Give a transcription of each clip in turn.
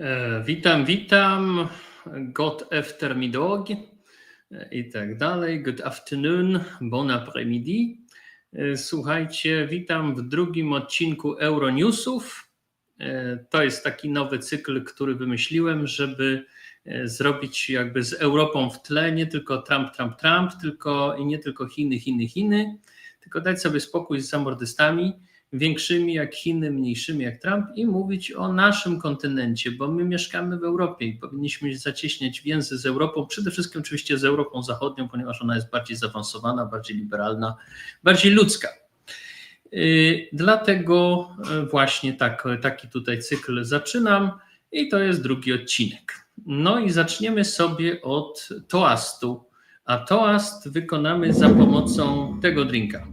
E, Witam, witam. God eftermiddag e, i tak dalej. Good afternoon, bon après-midi. E, Słuchajcie, witam w drugim odcinku Euronewsów. To jest taki nowy cykl, który wymyśliłem, żeby zrobić jakby z Europą w tle nie tylko Trump, Trump, Trump, tylko i nie tylko Chiny, Chiny, Chiny, tylko dać sobie spokój z zamordystami większymi jak Chiny, mniejszymi jak Trump i mówić o naszym kontynencie, bo my mieszkamy w Europie i powinniśmy zacieśniać więzy z Europą, przede wszystkim oczywiście z Europą Zachodnią, ponieważ ona jest bardziej zaawansowana, bardziej liberalna, bardziej ludzka. Yy, Dlatego yy, właśnie tak, taki tutaj cykl zaczynam i to jest drugi odcinek. No i zaczniemy sobie od toastu, a toast wykonamy za pomocą tego drinka.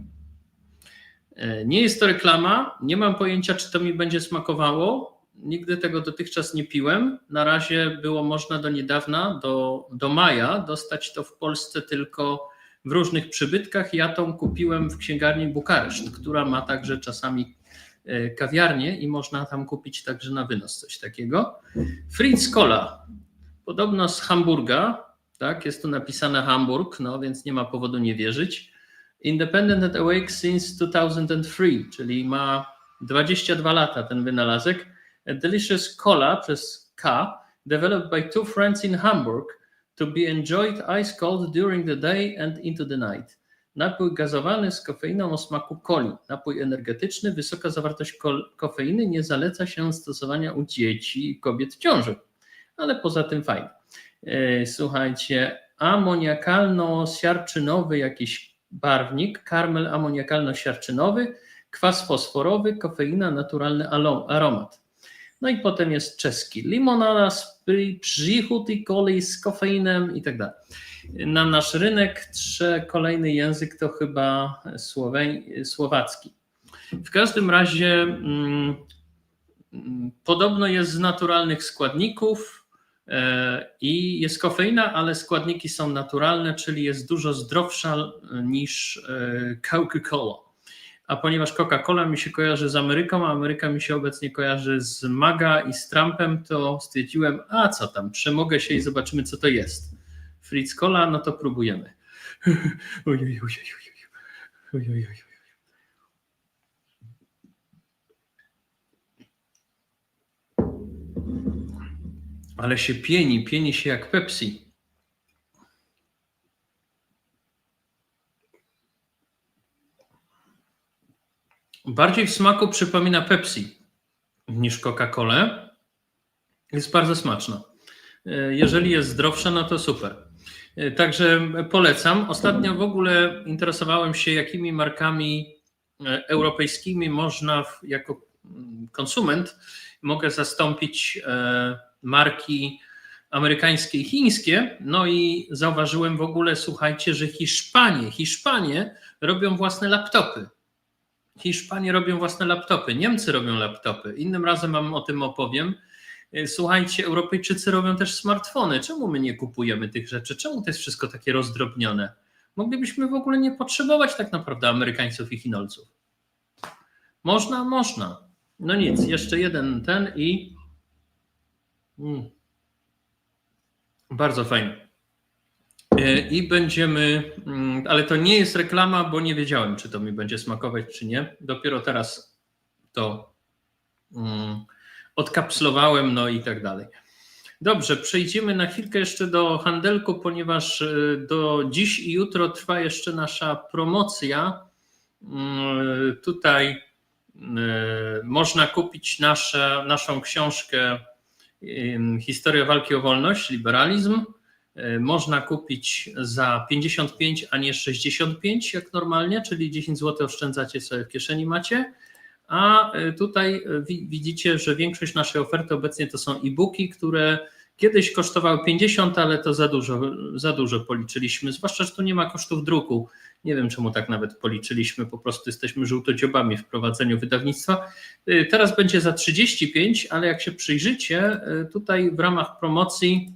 E, Nie jest to reklama, nie mam pojęcia, czy to mi będzie smakowało. Nigdy tego dotychczas nie piłem. Na razie było można do niedawna, do, do maja, dostać to w Polsce tylko w różnych przybytkach. Ja tą kupiłem w księgarni Bukareszt, która ma także czasami e, kawiarnię i można tam kupić także na wynos coś takiego. Fritz Cola, podobno z Hamburga, tak, jest tu napisane Hamburg, no więc nie ma powodu nie wierzyć. Independent and Awake since 2003, czyli ma 22 lata ten wynalazek. A delicious cola przez K, developed by two friends in Hamburg to be enjoyed ice cold during the day and into the night. Napój gazowany z kofeiną o smaku coli. Napój energetyczny, wysoka zawartość kofeiny, nie zaleca się stosowania u dzieci i kobiet w ciąży. Ale poza tym fajnie. E, Słuchajcie, amoniakalno-siarczynowy jakiś barwnik, karmel amoniakalno-siarczynowy, kwas fosforowy, kofeina, naturalny aromat. No i potem jest czeski limonada z przy- przychód i coli z kofeinem i tak dalej. Na nasz rynek trze kolejny język to chyba słowacki. W każdym razie mm, mm, podobno jest z naturalnych składników i jest kofeina, ale składniki są naturalne, czyli jest dużo zdrowsza niż e, Coca-Cola. A ponieważ Coca-Cola mi się kojarzy z Ameryką, a Ameryka mi się obecnie kojarzy z MAGA i z Trumpem, to stwierdziłem, a co tam, przemogę się i zobaczymy, co to jest. Fritz Cola, no to próbujemy. Oj, oj, oj, oj, oj, Ale się pieni, pieni się jak Pepsi. Bardziej w smaku przypomina Pepsi niż Coca-Colę. Jest bardzo smaczna. Jeżeli jest zdrowsza, no to super. Także polecam. Ostatnio w ogóle interesowałem się, jakimi markami e, europejskimi można jako mm, konsument mogę zastąpić e, marki amerykańskie i chińskie. No i zauważyłem w ogóle, słuchajcie, że Hiszpanie, Hiszpanie robią własne laptopy. Hiszpanie robią własne laptopy, Niemcy robią laptopy. Innym razem wam o tym opowiem. E, Słuchajcie, Europejczycy robią też smartfony. Czemu my nie kupujemy tych rzeczy? Czemu to jest wszystko takie rozdrobnione? Moglibyśmy w ogóle nie potrzebować tak naprawdę Amerykańców i Chinolców. Można, można. No nic, jeszcze jeden ten i. Mm. Bardzo fajnie. E, I będziemy, mm, ale to nie jest reklama, bo nie wiedziałem, czy to mi będzie smakować, czy nie. Dopiero teraz to mm, odkapslowałem, no i tak dalej. Dobrze, przejdziemy na chwilkę jeszcze do handelku, ponieważ e, do dziś i jutro trwa jeszcze nasza promocja. Mm, Tutaj e, można kupić nasze, naszą książkę Historia walki o wolność, liberalizm. E, Można kupić za 55, a nie 65 jak normalnie, czyli 10 zł oszczędzacie sobie w kieszeni macie. A e, tutaj wi- widzicie, że większość naszej oferty obecnie to są e-booki, które kiedyś kosztowały 50, ale to za dużo, za dużo policzyliśmy, zwłaszcza, że tu nie ma kosztów druku. Nie wiem, czemu tak nawet policzyliśmy, po prostu jesteśmy żółtodziobami w prowadzeniu wydawnictwa. Y, Teraz będzie za 35, ale jak się przyjrzycie, y, tutaj w ramach promocji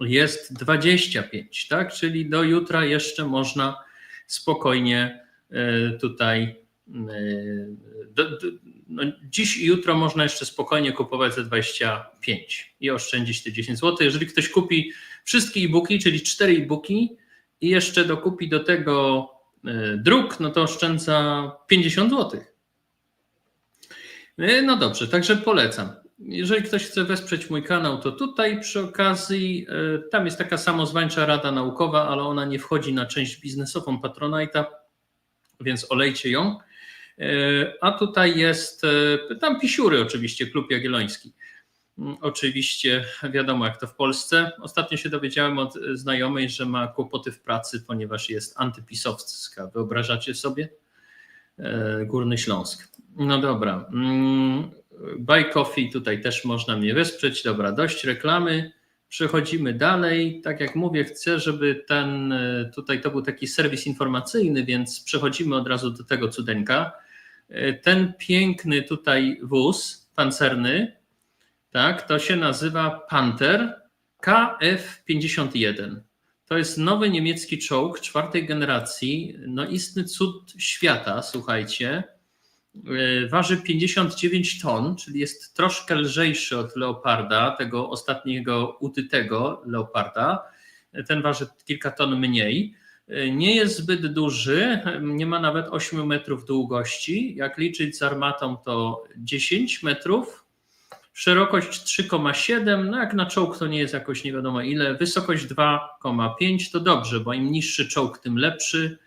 jest 25, tak? Czyli do jutra jeszcze można spokojnie y, tutaj do, do, no dziś i jutro można jeszcze spokojnie kupować za 25 i oszczędzić te 10 zł. Jeżeli ktoś kupi wszystkie e-booki, czyli 4 e-booki i jeszcze dokupi do tego e, druk, no to oszczędza 50 zł. No dobrze, także polecam. Jeżeli ktoś chce wesprzeć mój kanał, to tutaj przy okazji, e, tam jest taka samozwańcza rada naukowa, ale ona nie wchodzi na część biznesową Patronite'a, więc olejcie ją. E, a tutaj jest, e, tam pisiury oczywiście, Klub Jagielloński. Mm, oczywiście wiadomo jak to w Polsce. Ostatnio się dowiedziałem od znajomej, że ma kłopoty w pracy, ponieważ jest antypisowska. Wyobrażacie sobie? Górny Śląsk. No dobra. Mm, Buy Coffee, tutaj też można mnie wesprzeć. Dobra, dość reklamy. Przechodzimy dalej. Tak jak mówię, chcę, żeby ten tutaj to był taki serwis informacyjny, więc przechodzimy od razu do tego cudeńka. Ten piękny tutaj wóz pancerny, tak, to się nazywa Panther KF51. To jest nowy niemiecki czołg czwartej generacji, no istny cud świata, słuchajcie E, waży 59 ton, czyli jest troszkę lżejszy od leoparda, tego ostatniego utytego leoparda. Ten waży kilka ton mniej. Nie jest zbyt duży, nie ma nawet 8 metrów długości. Jak liczyć z armatą, to 10 metrów. Szerokość 3,7, no jak na czołg to nie jest jakoś nie wiadomo ile. Wysokość 2,5 to dobrze, bo im niższy czołg, tym lepszy.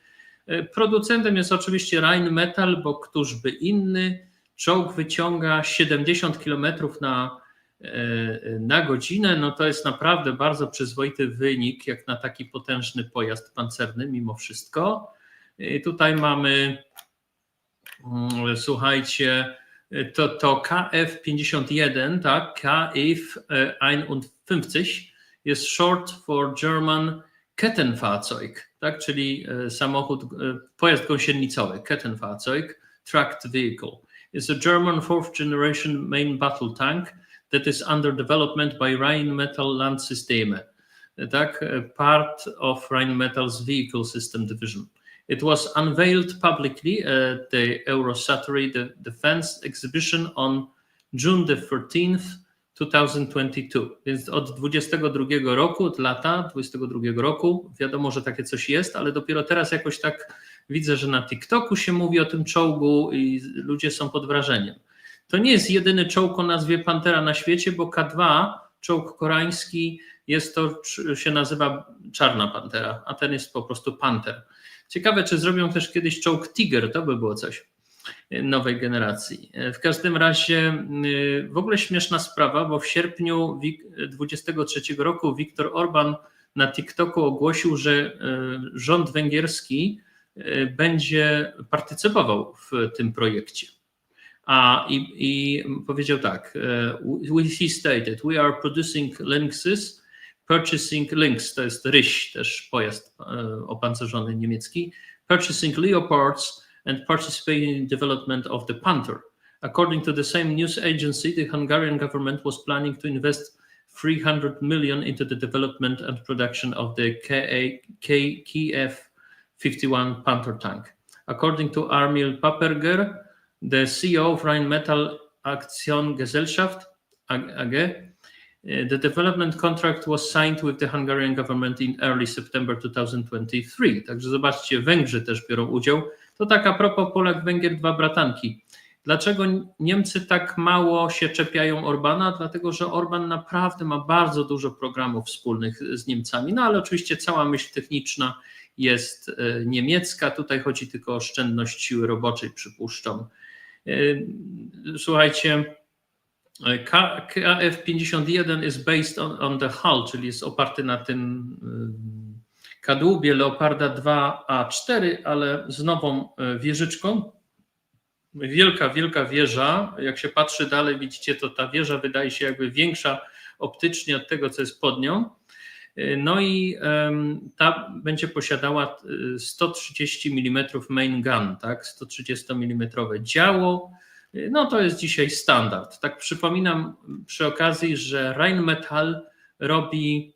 E, producentem jest oczywiście Rheinmetall, bo któż by inny. Czołg wyciąga 70 km na, na godzinę. No to jest naprawdę bardzo przyzwoity wynik, jak na taki potężny pojazd pancerny, mimo wszystko. I tutaj mamy, mm, słuchajcie, to, to KF51, tak, KF51 jest short for German Kettenfahrzeug tak, czyli e, samochód, e, pojazd gąsienicowy, Kettenfahrzeug, tracked vehicle. It's a German fourth generation main battle tank that is under development by Rheinmetall Landsysteme, tak, part of Rheinmetall's vehicle system division. It was unveiled publicly at the Eurosatory Defense exhibition on June the 13th 2022. Więc od 22 roku, lata 22 roku, wiadomo, że takie coś jest, ale dopiero teraz jakoś tak widzę, że na TikToku się mówi o tym czołgu i ludzie są pod wrażeniem. To nie jest jedyny czołg o nazwie Pantera na świecie, bo K2, czołg koreański, jest to, się nazywa Czarna Pantera, a ten jest po prostu Panter. Ciekawe, czy zrobią też kiedyś czołg Tiger, to by było coś nowej generacji. W każdym razie y, w ogóle śmieszna sprawa, bo w sierpniu 2023 roku Viktor Orban na TikToku ogłosił, że y, rząd węgierski y, będzie partycypował w tym projekcie. A i, i powiedział tak: He stated, we are producing Lynxes, purchasing Lynx, to jest ryś, też pojazd opancerzony niemiecki, purchasing Leopards and participating in development of the Panther. According to the same news agency, the Hungarian government was planning to invest 300 million into the development and production of the KF 51 Panther tank. According to Armil Paperger, the CEO of Rheinmetall Aktiengesellschaft AG, uh, the development contract was signed with the Hungarian government in early September 2023. Także zobaczcie, Węgrzy też biorą udział. To tak a propos Polak, Węgier, dwa bratanki. Dlaczego Niemcy tak mało się czepiają Orbana? Dlatego, że Orban naprawdę ma bardzo dużo programów wspólnych z Niemcami, no ale oczywiście cała myśl techniczna jest e, niemiecka. Tutaj chodzi tylko o oszczędność siły roboczej, przypuszczam. E, słuchajcie, KF51 is based on, on the hull, czyli jest oparty na tym kadłubie Leoparda 2A4, ale z nową e, wieżyczką. Wielka, wielka wieża. Jak się patrzy dalej, widzicie, to ta wieża wydaje się jakby większa optycznie od tego, co jest pod nią. E, no i ta będzie posiadała 130 e, mm main gun, tak? 130 mm działo. No to jest dzisiaj standard. Tak przypominam przy okazji, że Rheinmetall robi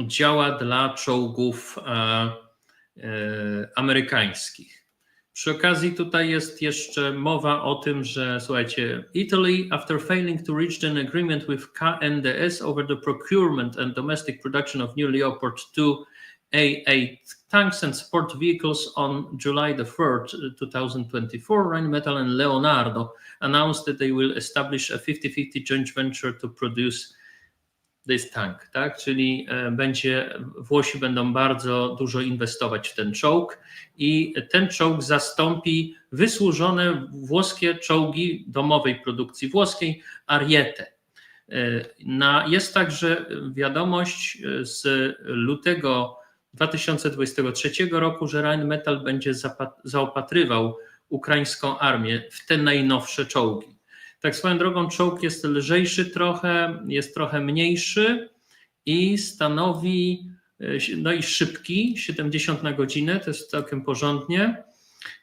działa dla czołgów e, e, amerykańskich. Przy okazji tutaj jest jeszcze mowa o tym, że słuchajcie, Italy after failing to reach an agreement with KNDS over the procurement and domestic production of new Leopard 2 A8 tanks and support vehicles on July the 3rd, 2024, Rheinmetall and Leonardo announced that they will establish a 50-50 joint venture to produce this tank, tak? Czyli e, będzie, Włosi będą bardzo dużo inwestować w ten czołg i ten czołg zastąpi wysłużone włoskie czołgi domowej produkcji włoskiej Ariete. E, Na, jest także wiadomość e, z lutego 2023 roku, że Rheinmetall będzie zaopatrywał ukraińską armię w te najnowsze czołgi. Tak swoją drogą czołg jest lżejszy trochę, jest trochę mniejszy i stanowi, no i szybki, 70 na godzinę, to jest całkiem porządnie,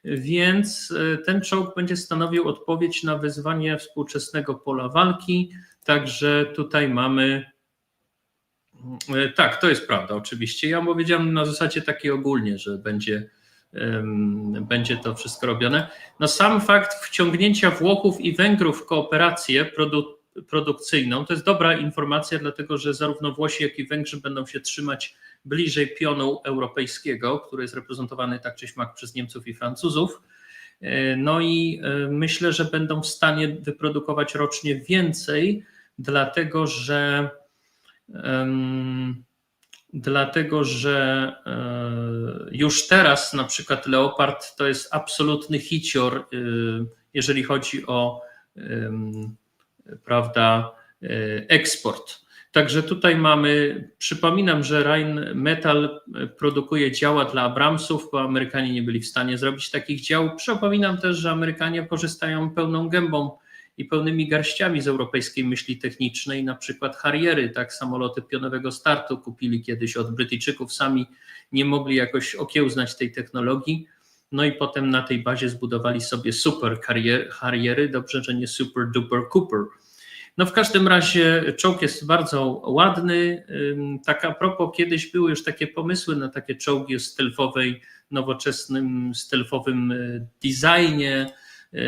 więc e, ten czołg będzie stanowił odpowiedź na wyzwanie współczesnego pola walki, także tutaj mamy E, Tak, to jest prawda, oczywiście. Ja powiedziałem na zasadzie takiej ogólnie, że będzie, będzie to wszystko robione. No sam fakt wciągnięcia Włochów i Węgrów w kooperację produ produkcyjną to jest dobra informacja, dlatego że zarówno Włosi, jak i Węgrzy będą się trzymać bliżej pionu europejskiego, który jest reprezentowany tak czy siak przez Niemców i Francuzów. No i myślę, że będą w stanie wyprodukować rocznie więcej, dlatego że Em, Dlatego, że e, już teraz na przykład Leopard to jest absolutny hicior, y, jeżeli chodzi o em, prawda, e, eksport. Także tutaj mamy, przypominam, że Rheinmetall produkuje działa dla Abramsów, bo Amerykanie nie byli w stanie zrobić takich dział. Przypominam też, że Amerykanie korzystają pełną gębą i pełnymi garściami z europejskiej myśli technicznej, na przykład Harriery, tak, samoloty pionowego startu kupili kiedyś od Brytyjczyków, sami nie mogli jakoś okiełznać tej technologii, no i potem na tej bazie zbudowali sobie super Harrier- Harriery, dobrze, że nie super duper Cooper. No w każdym razie czołg jest bardzo ładny. Tak a propos, kiedyś były już takie pomysły na takie czołgi stealthowej, nowoczesnym, stealthowym y, designie,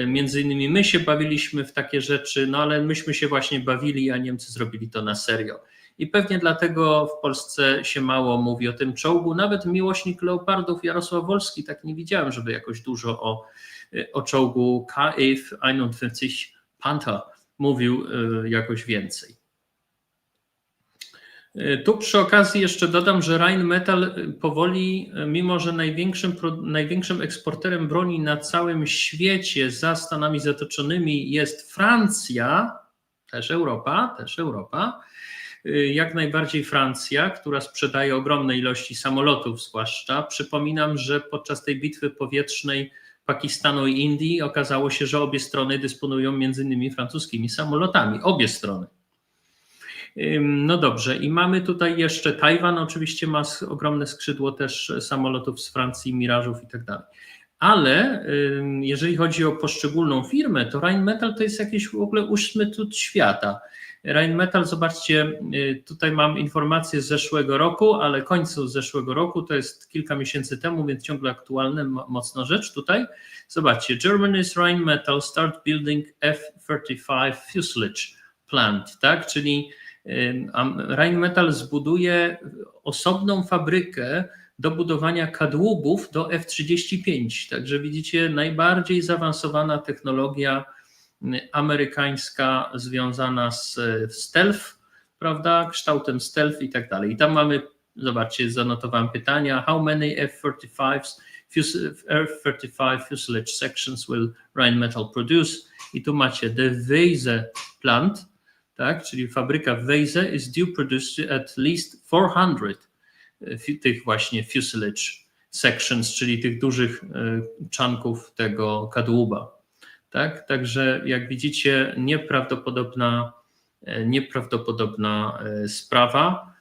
Między innymi my się bawiliśmy w takie rzeczy, no ale myśmy się właśnie bawili, a Niemcy zrobili to na serio. I pewnie dlatego w Polsce się mało mówi o tym czołgu. Nawet miłośnik leopardów Jarosław Wolski, tak nie widziałem, żeby jakoś dużo o, o czołgu KF-51 Panther mówił e, jakoś więcej. E, Tu przy okazji jeszcze dodam, że Rheinmetall powoli, e, mimo że największym, największym eksporterem broni na całym świecie za Stanami Zjednoczonymi jest Francja, też Europa, też Europa, jak najbardziej Francja, która sprzedaje ogromne ilości samolotów zwłaszcza. Przypominam, że podczas tej bitwy powietrznej Pakistanu i Indii okazało się, że obie strony dysponują między innymi francuskimi samolotami, obie strony. No dobrze, i mamy tutaj jeszcze Tajwan, oczywiście ma ogromne skrzydło też samolotów z Francji, Mirażów i tak dalej. Ale jeżeli chodzi o poszczególną firmę, to Rheinmetall to jest jakiś w ogóle ósmy cud świata. Rheinmetall, zobaczcie, y, tutaj mam informacje z zeszłego roku, ale końcu zeszłego roku, to jest kilka miesięcy temu, więc ciągle aktualne mo- mocno rzecz tutaj. Zobaczcie, Germany's Rheinmetall start building F-35 fuselage plant, tak, czyli Rheinmetall zbuduje osobną fabrykę do budowania kadłubów do F-35. Także widzicie, najbardziej zaawansowana technologia amerykańska związana z stealth, prawda, kształtem stealth i tak dalej. I tam mamy, zobaczcie, zanotowałem pytania, how many F-35s fus- F-35 fuselage sections will Rheinmetall produce? I tu macie the Weise plant, tak, czyli fabryka w Weise is due produce at least 400 fi- tych właśnie fuselage sections, czyli tych dużych e, czanków tego kadłuba. Tak? Także jak widzicie, nieprawdopodobna, e, nieprawdopodobna e, sprawa.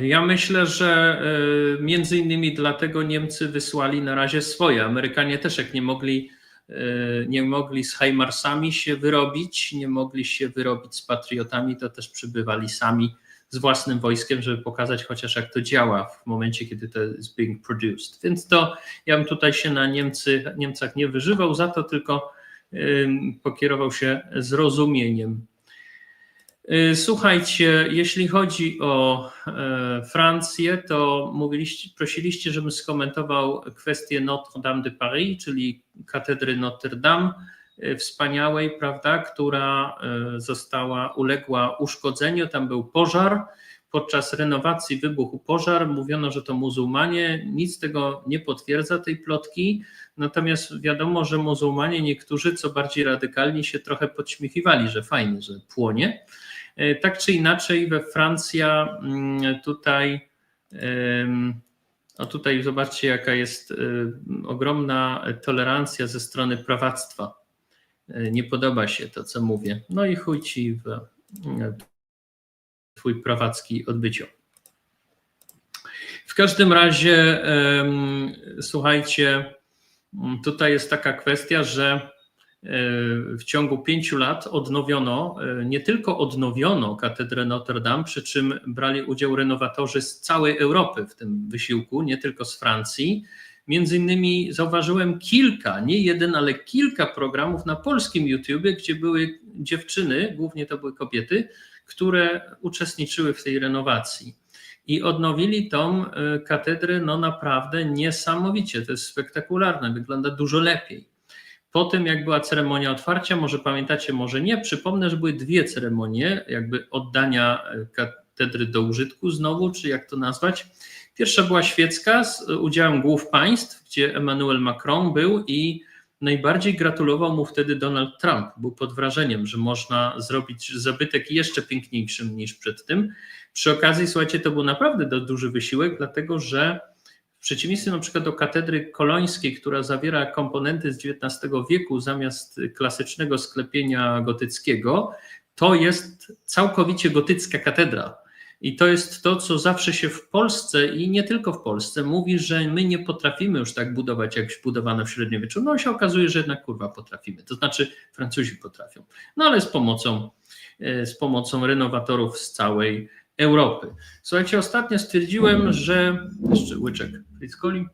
Ja myślę, że e, między innymi dlatego Niemcy wysłali na razie swoje. Amerykanie też jak nie mogli e, nie mogli z Heimarsami się wyrobić, nie mogli się wyrobić z Patriotami, to też przybywali sami z własnym wojskiem, żeby pokazać chociaż jak to działa w momencie, kiedy to jest being produced. Więc to ja bym tutaj się na Niemcy, Niemcach nie wyżywał za to, tylko pokierował się zrozumieniem. Y, słuchajcie, jeśli chodzi o e, Francję, to mówiliście, prosiliście, żebym skomentował kwestię Notre-Dame de Paris, czyli katedry Notre Dame, y, wspaniałej, prawda, która e, została, uległa uszkodzeniu. Tam był pożar. Podczas renowacji wybuchł pożar. Mówiono, że to muzułmanie. Nic tego nie potwierdza, tej plotki. Natomiast wiadomo, że muzułmanie, niektórzy, co bardziej radykalni, się trochę podśmiechiwali, że fajnie, że płonie. E, tak czy inaczej, we Francja mm, tutaj, o tutaj zobaczcie, jaka jest e, ogromna tolerancja ze strony prawactwa. E, nie podoba się to, co mówię. No i chuj ci w twój prawacki odbyciu. W każdym razie, słuchajcie, tutaj jest taka kwestia, że w ciągu pięciu lat odnowiono, e, nie tylko odnowiono katedrę Notre Dame, przy czym brali udział renowatorzy z całej Europy w tym wysiłku, nie tylko z Francji. Między innymi zauważyłem kilka, nie jeden, ale kilka programów na polskim YouTubie, gdzie były dziewczyny, głównie to były kobiety, które uczestniczyły w tej renowacji. I odnowili tą e, katedrę no naprawdę niesamowicie. To jest spektakularne, wygląda dużo lepiej. Po tym, jak była ceremonia otwarcia, może pamiętacie, może nie, przypomnę, że były dwie ceremonie, jakby oddania e, katedry do użytku znowu, czy jak to nazwać. Pierwsza była świecka z udziałem głów państw, gdzie Emmanuel Macron był i najbardziej gratulował mu wtedy Donald Trump. Był pod wrażeniem, że można zrobić zabytek jeszcze piękniejszym niż przed tym. Przy okazji, słuchajcie, to był naprawdę duży wysiłek, dlatego że w przeciwieństwie na przykład do katedry kolońskiej, która zawiera komponenty z XIX wieku zamiast klasycznego sklepienia gotyckiego, to jest całkowicie gotycka katedra. I to jest to, co zawsze się w Polsce i nie tylko w Polsce mówi, że my nie potrafimy już tak budować, jak budowano w średniowieczu. No się okazuje, że jednak kurwa potrafimy. To znaczy Francuzi potrafią. No ale z pomocą, e, z pomocą renowatorów z całej Europy. Słuchajcie, ostatnio stwierdziłem, że. Jeszcze łyczek Fritzkoli.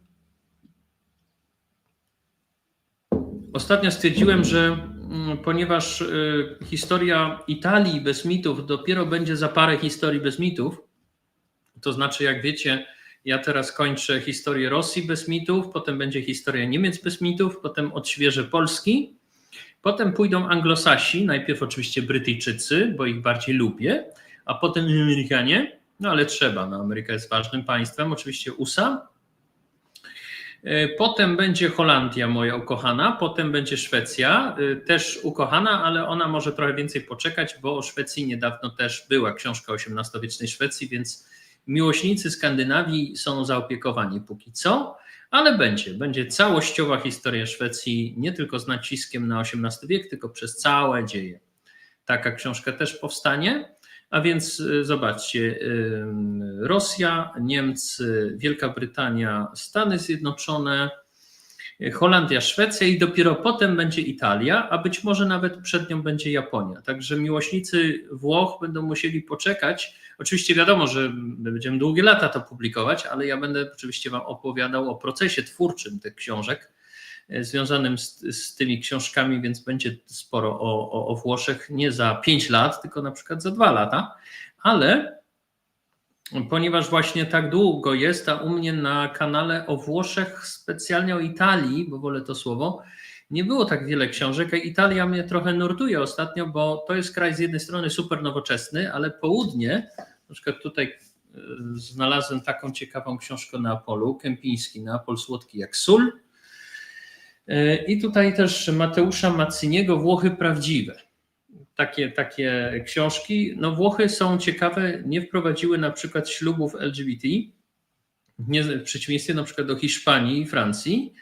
Ostatnio stwierdziłem, że mm, ponieważ y, historia Italii bez mitów dopiero będzie za parę historii bez mitów, to znaczy, jak wiecie, ja teraz kończę historię Rosji bez mitów, potem będzie historia Niemiec bez mitów, potem odświeżę Polski, potem pójdą Anglosasi, najpierw oczywiście Brytyjczycy, bo ich bardziej lubię, a potem Amerykanie, no ale trzeba, no Ameryka jest ważnym państwem, oczywiście USA. E, potem będzie Holandia, moja ukochana, potem będzie Szwecja, e, też ukochana, ale ona może trochę więcej poczekać, bo o Szwecji niedawno też była książka XVIII-wiecznej Szwecji, więc miłośnicy Skandynawii są zaopiekowani póki co, ale będzie. Będzie całościowa historia Szwecji, nie tylko z naciskiem na XVIII wiek, tylko przez całe dzieje. Taka książka też powstanie. A więc y, zobaczcie, y, Rosja, Niemcy, Wielka Brytania, Stany Zjednoczone, Holandia, Szwecja i dopiero potem będzie Italia, a być może nawet przed nią będzie Japonia. Także miłośnicy Włoch będą musieli poczekać. Oczywiście wiadomo, że będziemy długie lata to publikować, ale ja będę oczywiście Wam opowiadał o procesie twórczym tych książek związanym z, z tymi książkami, więc będzie sporo o, o, o Włoszech, nie za 5 lat, tylko na przykład za 2 lata, ale ponieważ właśnie tak długo jest, a u mnie na kanale o Włoszech, specjalnie o Italii, bo wolę to słowo, nie było tak wiele książek. Italia mnie trochę nurtuje ostatnio, bo to jest kraj z jednej strony super nowoczesny, ale południe, na przykład tutaj e, znalazłem taką ciekawą książkę Neapolu, Kępiński, Neapol słodki jak sól, E, I tutaj też Mateusza Macyniego Włochy Prawdziwe. Takie, takie książki. No Włochy są ciekawe, nie wprowadziły na przykład ślubów LGBT, nie, w przeciwieństwie na przykład do Hiszpanii i Francji.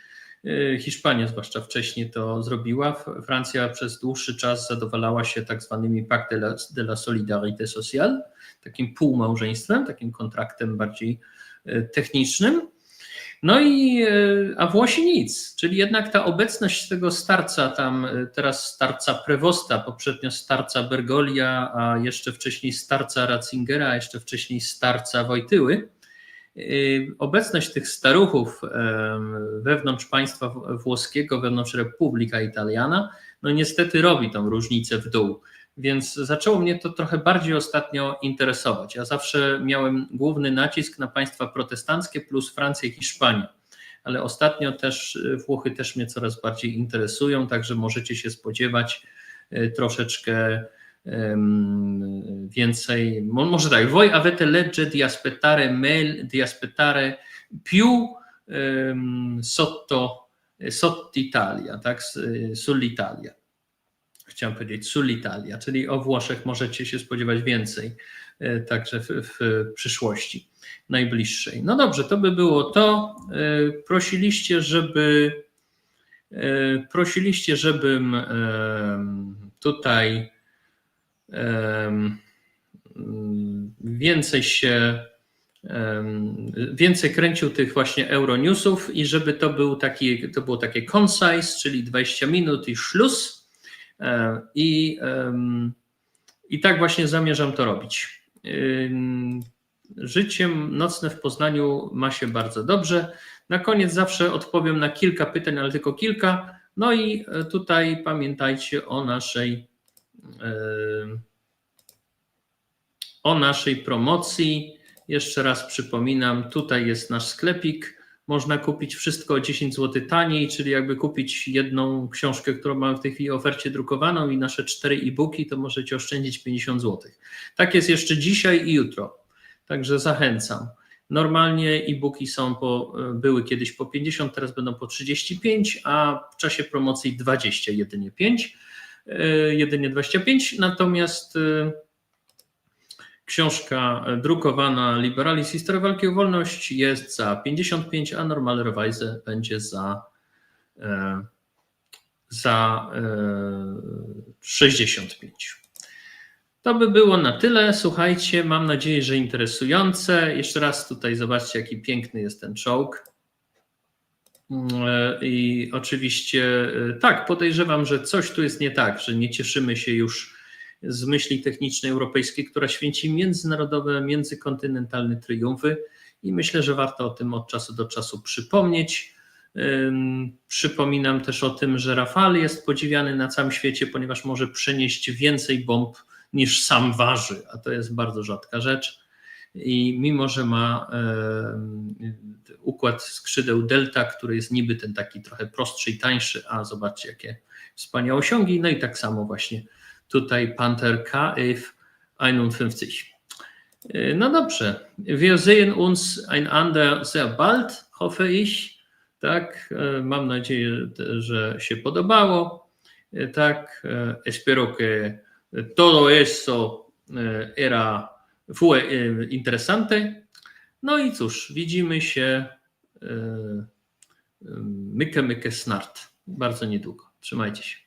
E, Hiszpania zwłaszcza wcześniej to zrobiła. Francja przez dłuższy czas zadowalała się tak zwanymi Pacte de la, de la Solidarité Sociale, takim półmałżeństwem, takim kontraktem bardziej e, technicznym. No i, e, a Włosi nic, czyli jednak ta obecność tego starca tam, e, teraz starca Prewosta, poprzednio starca Bergolia, a jeszcze wcześniej starca Ratzingera, a jeszcze wcześniej starca Wojtyły, Y, Obecność tych staruchów wewnątrz państwa włoskiego, wewnątrz Republika Italiana, no niestety robi tą różnicę w dół. Więc zaczęło mnie to trochę bardziej ostatnio interesować. Ja zawsze miałem główny nacisk na państwa protestanckie plus Francję i Hiszpanię. Ale ostatnio też y, Włochy też mnie coraz bardziej interesują, także możecie się spodziewać y, troszeczkę więcej, mo- może tak, voi avete legge di aspettare mail, di aspettare più sotto, sotto Italia, tak, sull'Italia. Chciałem powiedzieć sull'Italia, czyli o Włoszech możecie się spodziewać więcej, e, także w, w przyszłości najbliższej. No dobrze, to by było to. E, Prosiliście, żeby e, prosiliście, żebym tutaj więcej się więcej kręcił tych właśnie Euronewsów i żeby to był taki, to było takie concise, czyli 20 minut i szlus. E, I, I tak właśnie zamierzam to robić. Życie nocne w Poznaniu ma się bardzo dobrze. Na koniec zawsze odpowiem na kilka pytań, ale tylko kilka. No i e, tutaj pamiętajcie o naszej o naszej promocji. Jeszcze raz przypominam, tutaj jest nasz sklepik. Można kupić wszystko o 10 zł taniej, czyli jakby kupić jedną książkę, którą mamy w tej chwili ofercie drukowaną i nasze cztery e-booki, to możecie oszczędzić 50 zł. Tak jest jeszcze dzisiaj i jutro. Także zachęcam. Normalnie e-booki są po, były kiedyś po 50, teraz będą po 35, a w czasie promocji 20 jedynie 5, e, jedynie 25. Natomiast e, Książka drukowana Liberalis Historia Walki o Wolność jest za 55, a Normal Rewise będzie za, e, za e, 65. To by było na tyle. Słuchajcie, mam nadzieję, że interesujące. Jeszcze raz tutaj zobaczcie, jaki piękny jest ten czołg. E, I oczywiście e, tak, podejrzewam, że coś tu jest nie tak, że nie cieszymy się już z myśli technicznej europejskiej, która święci międzynarodowe, międzykontynentalne triumfy i myślę, że warto o tym od czasu do czasu przypomnieć. Przypominam też o tym, że Rafale jest podziwiany na całym świecie, ponieważ może przenieść więcej bomb niż sam waży, a to jest bardzo rzadka rzecz. I mimo, że ma układ skrzydeł delta, który jest niby ten taki trochę prostszy i tańszy, a zobaczcie jakie wspaniałe osiągi. No i tak samo właśnie tutaj Panther KF51. Yy, No dobrze, wir sehen uns einander sehr bald, hoffe ich. Tak, yy, mam nadzieję, że się podobało. Yy, Tak, espero que todo eso era fue interesante. No i cóż, widzimy się mykę mykę snart, bardzo niedługo. Trzymajcie się.